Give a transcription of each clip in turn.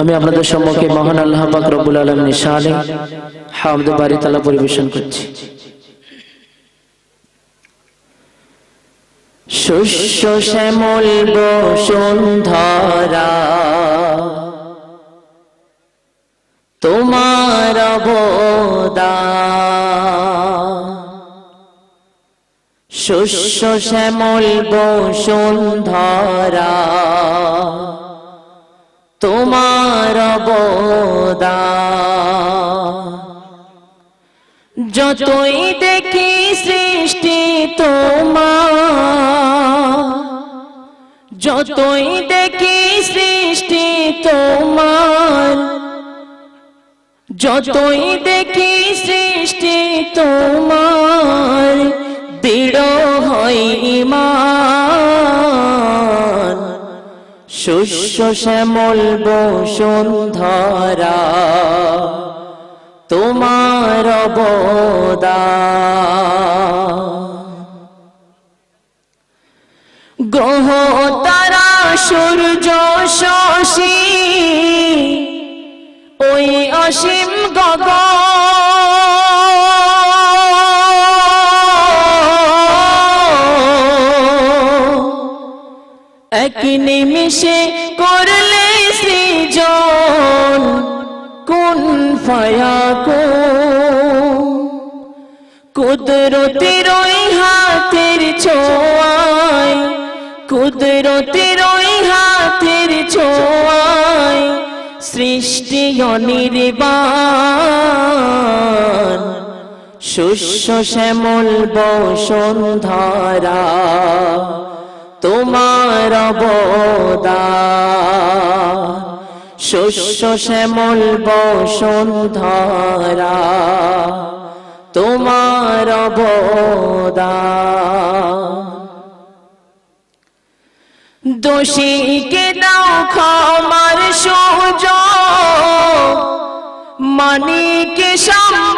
আমি আপনাদের সম্মুখে মহান আল্লাহ পাক রব্বুল আলম নিশালে হামদ বাড়ি তালা পরিবেশন করছি। শস্য শ্যামল বসুন্ধরা, তোমার বোদা শস্য শ্যামল বসুন্ধরা, তোমার বোদা যতই দেখি সৃষ্টি তোমার, যতই দেখি সৃষ্টি তোমার, যতই দেখি সৃষ্টি তোমার, দৃঢ় হয় ইমান। শস্য শ্যামল বসুন্ধরা। তোমার বোদা গ্রহ তারা সূর্য শশী ওই অসীম গগ নিমিষে করলে সৃজন কোন ফায়াকো কুদরতির ওই হাতের ছোঁয়ায়, কুদরতির হাতের ছোঁয়ায় সৃষ্টি অনির্বাণ। শস্য শ্যামল বসুন্ধরা তোমার শস্য শ্যামল বসুন্ধরা। তোমার বোদা দোষীকে দাও ক্ষমার সুযোগ। মানিকে সম্মান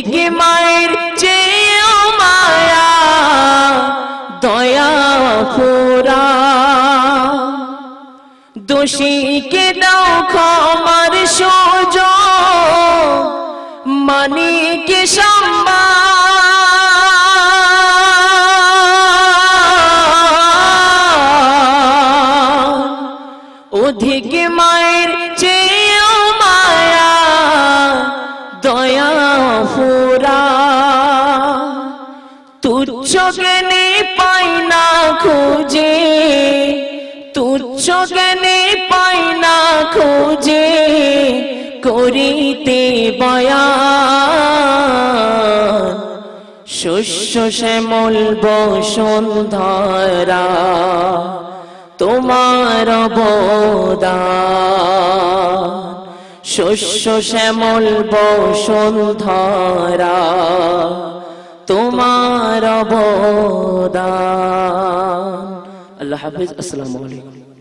অধিক মায়ের চেয়েও মায়া দয়া ফোরা দোষীকে দাও ক্ষমার সুযোগ মানিকে সম্মান অধিক মায়ের জ্ঞানে পাই না খুঁজে, করিতে বয়ান শস্য শ্যামল বসুন্ধরা, তোমার বোদা শস্য শ্যামল বসুন্ধরা, তোমার বোদা আল্লাহ হাফিজ, আসসালামু আলাইকুম।